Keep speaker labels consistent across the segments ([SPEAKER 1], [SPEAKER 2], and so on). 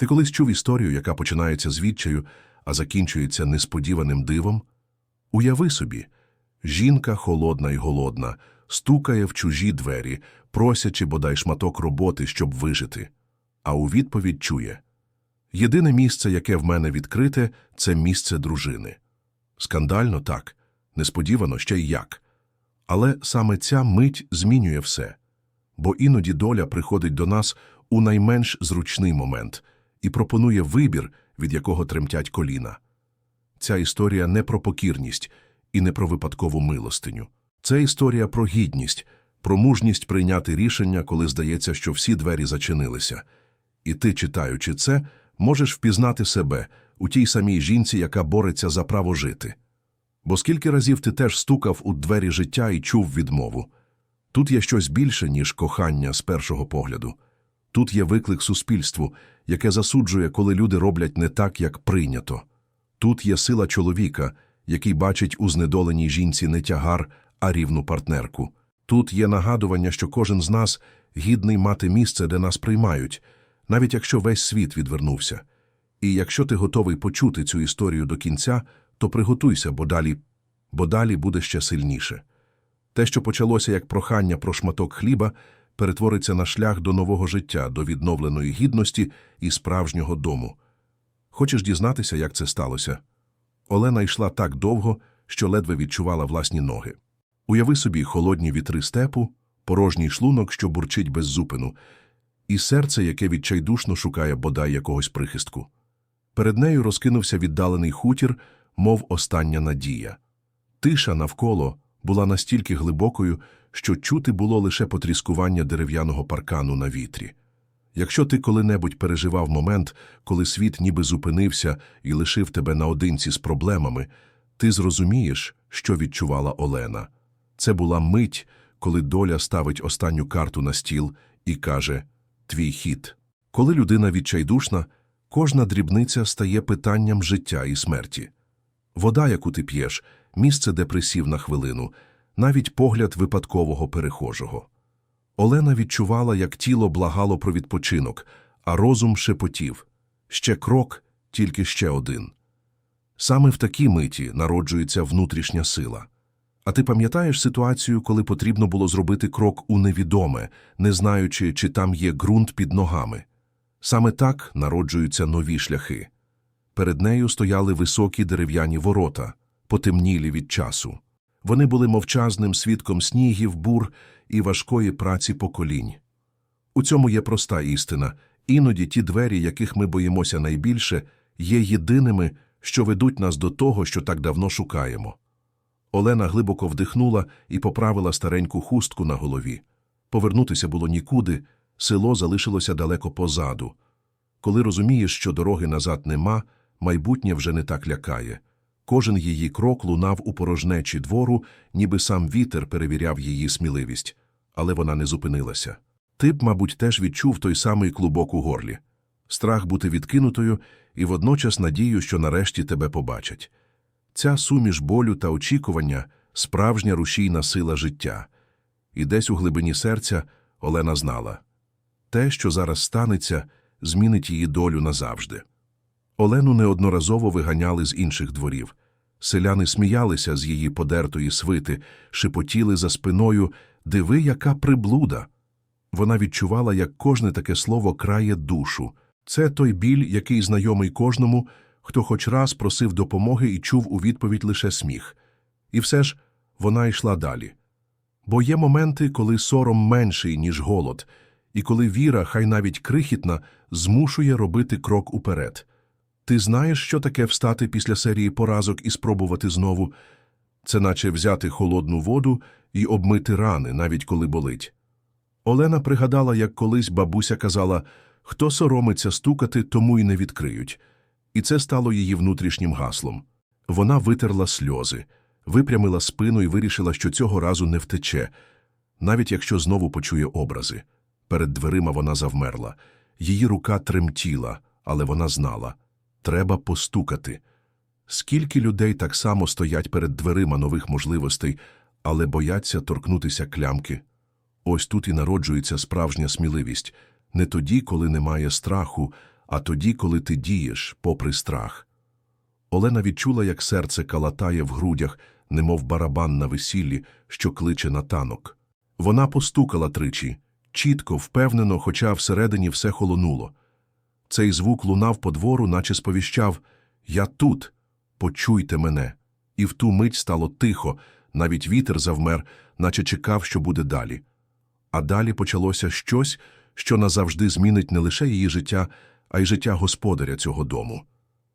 [SPEAKER 1] Ти колись чув історію, яка починається з відчаю, а закінчується несподіваним дивом? Уяви собі, жінка холодна й голодна, стукає в чужі двері, просячи бодай шматок роботи, щоб вижити. А у відповідь чує Єдине місце, яке в мене відкрите, це місце дружини. Скандально так, несподівано ще й як. Але саме ця мить змінює все. Бо іноді доля приходить до нас у найменш зручний момент і пропонує вибір, від якого тремтять коліна. Ця історія не про покірність і не про випадкову милостиню. Це історія про гідність, про мужність прийняти рішення, коли здається, що всі двері зачинилися. І ти, читаючи це, можеш впізнати себе у тій самій жінці, яка бореться за право жити. Бо скільки разів ти теж стукав у двері життя і чув відмову. Тут є щось більше, ніж кохання з першого погляду. Тут є виклик суспільству, яке засуджує, коли люди роблять не так, як прийнято. Тут є сила чоловіка, який бачить у знедоленій жінці не тягар, а рівну партнерку. Тут є нагадування, що кожен з нас гідний мати місце, де нас приймають, навіть якщо весь світ відвернувся. І якщо ти готовий почути цю історію до кінця, то приготуйся, бо далі, бо далі буде ще сильніше. Те, що почалося як прохання про шматок хліба, перетвориться на шлях до нового життя, до відновленої гідності і справжнього дому. Хочеш дізнатися, як це сталося? Олена йшла так довго, що ледве відчувала власні ноги. Уяви собі холодні вітри степу, порожній шлунок, що бурчить без зупину, і серце, яке відчайдушно шукає бодай якогось прихистку. Перед нею розкинувся віддалений хутір, мов остання надія. Тиша навколо була настільки глибокою, що чути було лише потріскування дерев'яного паркану на вітрі. Якщо ти коли-небудь переживав момент, коли світ ніби зупинився і лишив тебе наодинці з проблемами, ти зрозумієш, що відчувала Олена. Це була мить, коли доля ставить останню карту на стіл і каже «Твій хід». Коли людина відчайдушна, кожна дрібниця стає питанням життя і смерті. Вода, яку ти п'єш, місце, де присів на хвилину, навіть погляд випадкового перехожого. Олена відчувала, як тіло благало про відпочинок, а розум шепотів. Ще крок, тільки ще один. Саме в такій миті народжується внутрішня сила. А ти пам'ятаєш ситуацію, коли потрібно було зробити крок у невідоме, не знаючи, чи там є ґрунт під ногами? Саме так народжуються нові шляхи. Перед нею стояли високі дерев'яні ворота, потемнілі від часу. Вони були мовчазним свідком снігів, бур і важкої праці поколінь. У цьому є проста істина. Іноді ті двері, яких ми боїмося найбільше, є єдиними, що ведуть нас до того, що так давно шукаємо. Олена глибоко вдихнула і поправила стареньку хустку на голові. Повернутися було нікуди, село залишилося далеко позаду. Коли розумієш, що дороги назад нема, майбутнє вже не так лякає. Кожен її крок лунав у порожнечі двору, ніби сам вітер перевіряв її сміливість, але вона не зупинилася. Ти б, мабуть, теж відчув той самий клубок у горлі, страх бути відкинутою і водночас надію, що нарешті тебе побачать. Ця суміш болю та очікування справжня рушійна сила життя. І десь у глибині серця Олена знала те, що зараз станеться, змінить її долю назавжди. Олену неодноразово виганяли з інших дворів. Селяни сміялися з її подертої свити, шепотіли за спиною Диви, яка приблуда. Вона відчувала, як кожне таке слово крає душу. Це той біль, який знайомий кожному, хто хоч раз просив допомоги і чув у відповідь лише сміх. І все ж вона йшла далі. Бо є моменти, коли сором менший, ніж голод, і коли віра, хай навіть крихітна, змушує робити крок уперед. Ти знаєш, що таке встати після серії поразок і спробувати знову? Це наче взяти холодну воду і обмити рани, навіть коли болить. Олена пригадала, як колись бабуся казала, хто соромиться стукати, тому й не відкриють. І це стало її внутрішнім гаслом. Вона витерла сльози, випрямила спину і вирішила, що цього разу не втече, навіть якщо знову почує образи. Перед дверима вона завмерла. Її рука тремтіла, але вона знала треба постукати. Скільки людей так само стоять перед дверима нових можливостей, але бояться торкнутися клямки. Ось тут і народжується справжня сміливість не тоді, коли немає страху, а тоді, коли ти дієш, попри страх. Олена відчула, як серце калатає в грудях, немов барабан на весіллі, що кличе на танок. Вона постукала тричі, чітко, впевнено, хоча всередині все холонуло. Цей звук лунав по двору, наче сповіщав «Я тут, почуйте мене». І в ту мить стало тихо, навіть вітер завмер, наче чекав, що буде далі. А далі почалося щось, що назавжди змінить не лише її життя, а й життя господаря цього дому.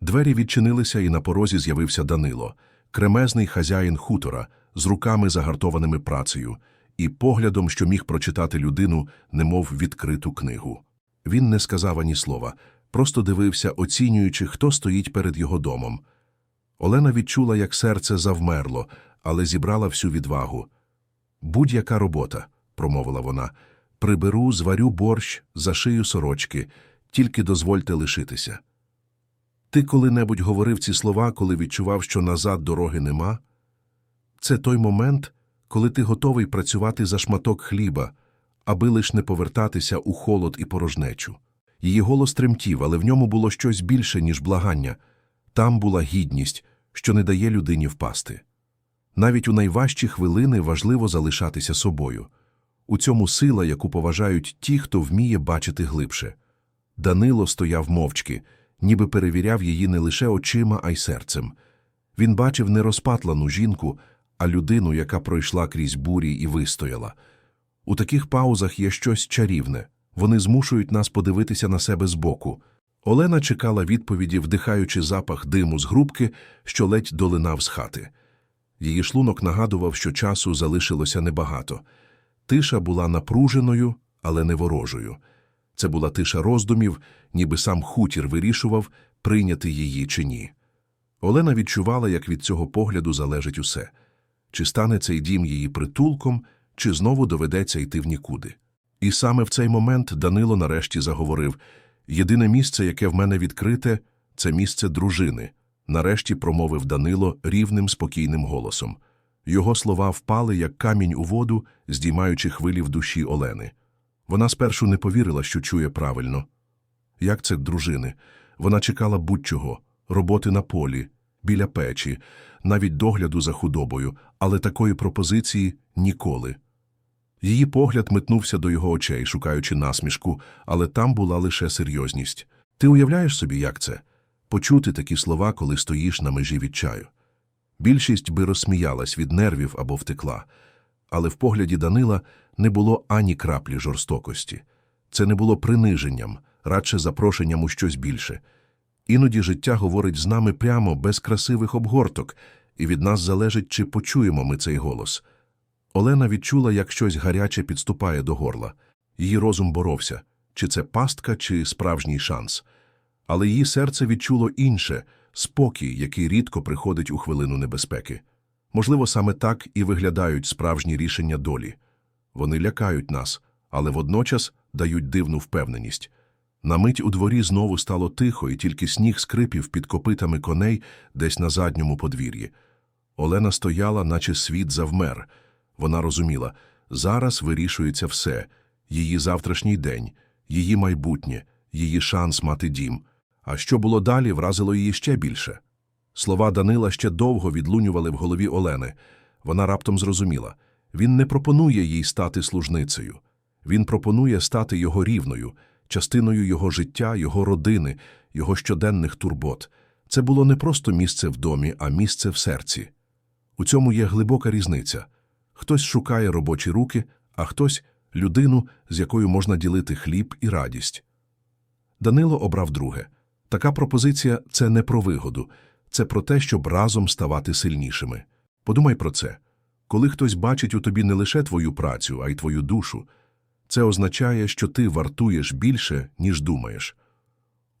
[SPEAKER 1] Двері відчинилися, і на порозі з'явився Данило, кремезний хазяїн хутора, з руками загартованими працею, і поглядом, що міг прочитати людину, немов відкриту книгу. Він не сказав ані слова, просто дивився, оцінюючи, хто стоїть перед його домом. Олена відчула, як серце завмерло, але зібрала всю відвагу. Будь-яка робота, промовила вона, приберу, зварю борщ, зашию сорочки, тільки дозвольте лишитися. Ти коли-небудь говорив ці слова, коли відчував, що назад дороги нема? Це той момент, коли ти готовий працювати за шматок хліба, аби лиш не повертатися у холод і порожнечу. Її голос тремтів, але в ньому було щось більше, ніж благання. Там була гідність, що не дає людині впасти. Навіть у найважчі хвилини важливо залишатися собою. У цьому сила, яку поважають ті, хто вміє бачити глибше. Данило стояв мовчки, ніби перевіряв її не лише очима, а й серцем. Він бачив не розпатлану жінку, а людину, яка пройшла крізь бурі і вистояла. У таких паузах є щось чарівне. Вони змушують нас подивитися на себе збоку. Олена чекала відповіді, вдихаючи запах диму з грубки, що ледь долинав з хати. Її шлунок нагадував, що часу залишилося небагато. Тиша була напруженою, але не ворожою. Це була тиша роздумів, ніби сам хутір вирішував, прийняти її чи ні. Олена відчувала, як від цього погляду залежить усе. Чи стане цей дім її притулком, чи знову доведеться йти в нікуди. І саме в цей момент Данило нарешті заговорив «Єдине місце, яке в мене відкрите, це місце дружини», нарешті промовив Данило рівним, спокійним голосом. Його слова впали, як камінь у воду, здіймаючи хвилі в душі Олени. Вона спершу не повірила, що чує правильно. Як це дружини? Вона чекала будь-чого – роботи на полі, біля печі, навіть догляду за худобою, але такої пропозиції – ніколи. Її погляд метнувся до його очей, шукаючи насмішку, але там була лише серйозність. Ти уявляєш собі, як це? Почути такі слова, коли стоїш на межі відчаю. Більшість би розсміялась від нервів або втекла, але в погляді Данила не було ані краплі жорстокості. Це не було приниженням, радше запрошенням у щось більше. Іноді життя говорить з нами прямо, без красивих обгорток, і від нас залежить, чи почуємо ми цей голос. Олена відчула, як щось гаряче підступає до горла. Її розум боровся, чи це пастка, чи справжній шанс. Але її серце відчуло інше – спокій, який рідко приходить у хвилину небезпеки. Можливо, саме так і виглядають справжні рішення долі. Вони лякають нас, але водночас дають дивну впевненість. На мить у дворі знову стало тихо, і тільки сніг скрипів під копитами коней десь на задньому подвір'ї. Олена стояла, наче світ завмер. Вона розуміла, зараз вирішується все – її завтрашній день, її майбутнє, її шанс мати дім. А що було далі, вразило її ще більше. Слова Данила ще довго відлунювали в голові Олени. Вона раптом зрозуміла. Він не пропонує їй стати служницею. Він пропонує стати його рівною, частиною його життя, його родини, його щоденних турбот. Це було не просто місце в домі, а місце в серці. У цьому є глибока різниця. Хтось шукає робочі руки, а хтось – людину, з якою можна ділити хліб і радість. Данило обрав друге. Така пропозиція – це не про вигоду, це про те, щоб разом ставати сильнішими. Подумай про це. Коли хтось бачить у тобі не лише твою працю, а й твою душу, це означає, що ти вартуєш більше, ніж думаєш.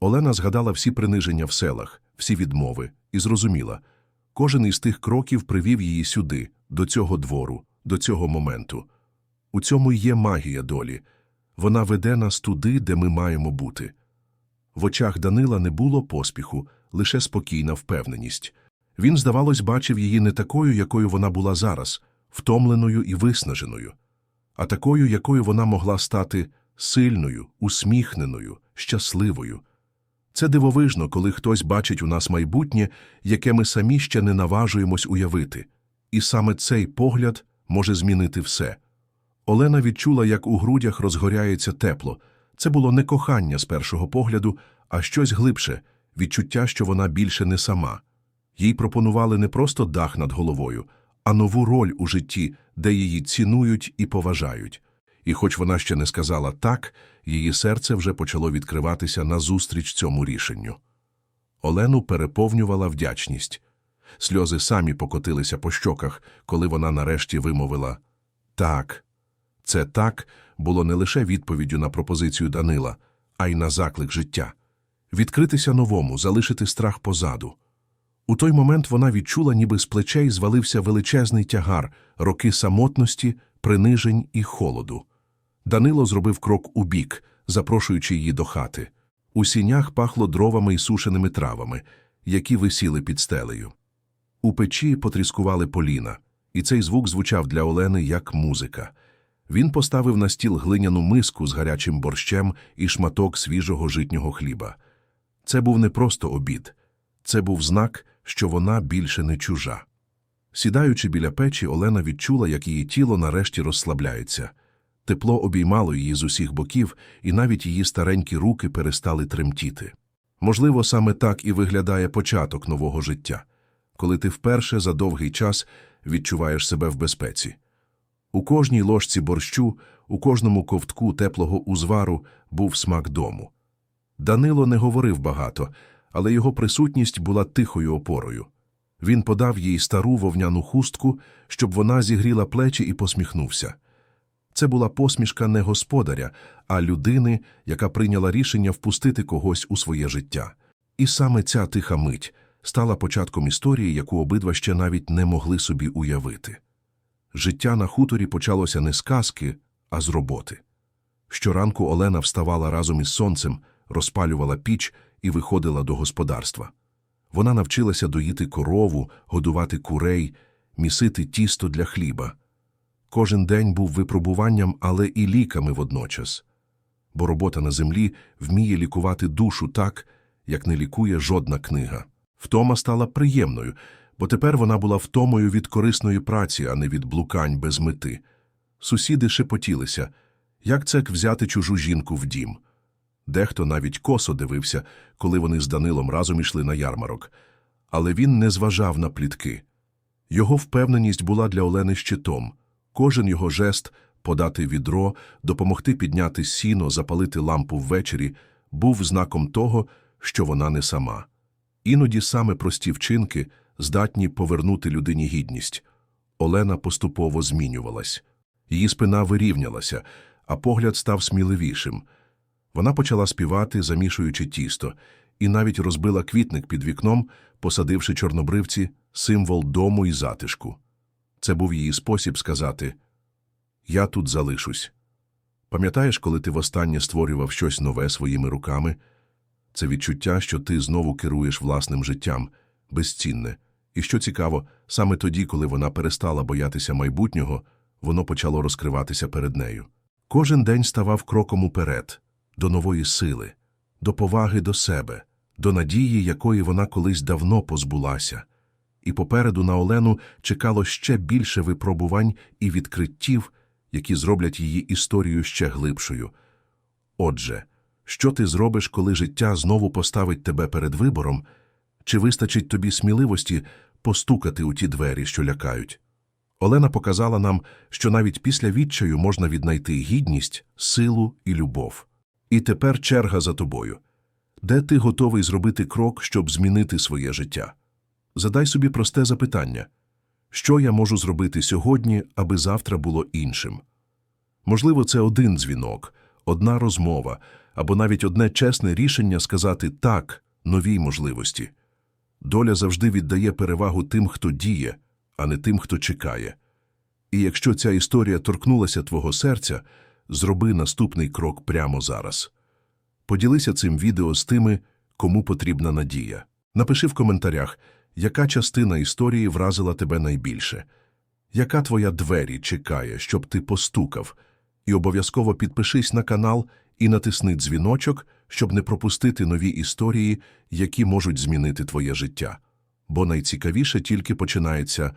[SPEAKER 1] Олена згадала всі приниження в селах, всі відмови, і зрозуміла – кожен із тих кроків привів її сюди, до цього двору, до цього моменту. У цьому є магія долі. Вона веде нас туди, де ми маємо бути. В очах Данила не було поспіху, лише спокійна впевненість. Він, здавалось, бачив її не такою, якою вона була зараз, втомленою і виснаженою, а такою, якою вона могла стати сильною, усміхненою, щасливою. Це дивовижно, коли хтось бачить у нас майбутнє, яке ми самі ще не наважуємось уявити. І саме цей погляд може змінити все. Олена відчула, як у грудях розгоряється тепло. Це було не кохання з першого погляду, а щось глибше відчуття, що вона більше не сама. Їй пропонували не просто дах над головою, а нову роль у житті, де її цінують і поважають. І хоч вона ще не сказала так, її серце вже почало відкриватися назустріч цьому рішенню. Олену переповнювала вдячність. Сльози самі покотилися по щоках, коли вона нарешті вимовила «Так». Це «так» було не лише відповіддю на пропозицію Данила, а й на заклик життя. Відкритися новому, залишити страх позаду. У той момент вона відчула, ніби з плечей звалився величезний тягар, роки самотності, принижень і холоду. Данило зробив крок убік, запрошуючи її до хати. У сінях пахло дровами і сушеними травами, які висіли під стелею. У печі потріскували поліна, і цей звук звучав для Олени як музика. Він поставив на стіл глиняну миску з гарячим борщем і шматок свіжого житнього хліба. Це був не просто обід, це був знак, що вона більше не чужа. Сідаючи біля печі, Олена відчула, як її тіло нарешті розслабляється. Тепло обіймало її з усіх боків, і навіть її старенькі руки перестали тремтіти. Можливо, саме так і виглядає початок нового життя, коли ти вперше за довгий час відчуваєш себе в безпеці. У кожній ложці борщу, у кожному ковтку теплого узвару був смак дому. Данило не говорив багато, але його присутність була тихою опорою. Він подав їй стару вовняну хустку, щоб вона зігріла плечі і посміхнувся. Це була посмішка не господаря, а людини, яка прийняла рішення впустити когось у своє життя. І саме ця тиха мить стала початком історії, яку обидва ще навіть не могли собі уявити. Життя на хуторі почалося не з казки, а з роботи. Щоранку Олена вставала разом із сонцем, розпалювала піч і виходила до господарства. Вона навчилася доїти корову, годувати курей, місити тісто для хліба. Кожен день був випробуванням, але і ліками водночас. Бо робота на землі вміє лікувати душу так, як не лікує жодна книга. Втома стала приємною, бо тепер вона була втомою від корисної праці, а не від блукань без мети. Сусіди шепотілися, як це взяти чужу жінку в дім. Дехто навіть косо дивився, коли вони з Данилом разом ішли на ярмарок. Але він не зважав на плітки. Його впевненість була для Олени щитом. Кожен його жест подати відро, допомогти підняти сіно, запалити лампу ввечері був знаком того, що вона не сама. Іноді саме прості вчинки здатні повернути людині гідність. Олена поступово змінювалась. Її спина вирівнялася, а погляд став сміливішим. Вона почала співати, замішуючи тісто, і навіть розбила квітник під вікном, посадивши чорнобривці символ дому і затишку. Це був її спосіб сказати «Я тут залишусь». Пам'ятаєш, коли ти востаннє створював щось нове своїми руками? Це відчуття, що ти знову керуєш власним життям, безцінне. І що цікаво, саме тоді, коли вона перестала боятися майбутнього, воно почало розкриватися перед нею. Кожен день ставав кроком уперед, до нової сили, до поваги до себе, до надії, якої вона колись давно позбулася. І попереду на Олену чекало ще більше випробувань і відкриттів, які зроблять її історію ще глибшою. Отже, що ти зробиш, коли життя знову поставить тебе перед вибором, чи вистачить тобі сміливості постукати у ті двері, що лякають? Олена показала нам, що навіть після відчаю можна віднайти гідність, силу і любов. І тепер черга за тобою. Де ти готовий зробити крок, щоб змінити своє життя? Задай собі просте запитання. Що я можу зробити сьогодні, аби завтра було іншим? Можливо, це один дзвінок, одна розмова, або навіть одне чесне рішення сказати «так» новій можливості. Доля завжди віддає перевагу тим, хто діє, а не тим, хто чекає. І якщо ця історія торкнулася твого серця, зроби наступний крок прямо зараз. Поділися цим відео з тими, кому потрібна надія. Напиши в коментарях, яка частина історії вразила тебе найбільше, яка твоя двері чекає, щоб ти постукав, і обов'язково підпишись на канал і натисни дзвіночок, щоб не пропустити нові історії, які можуть змінити твоє життя. Бо найцікавіше тільки починається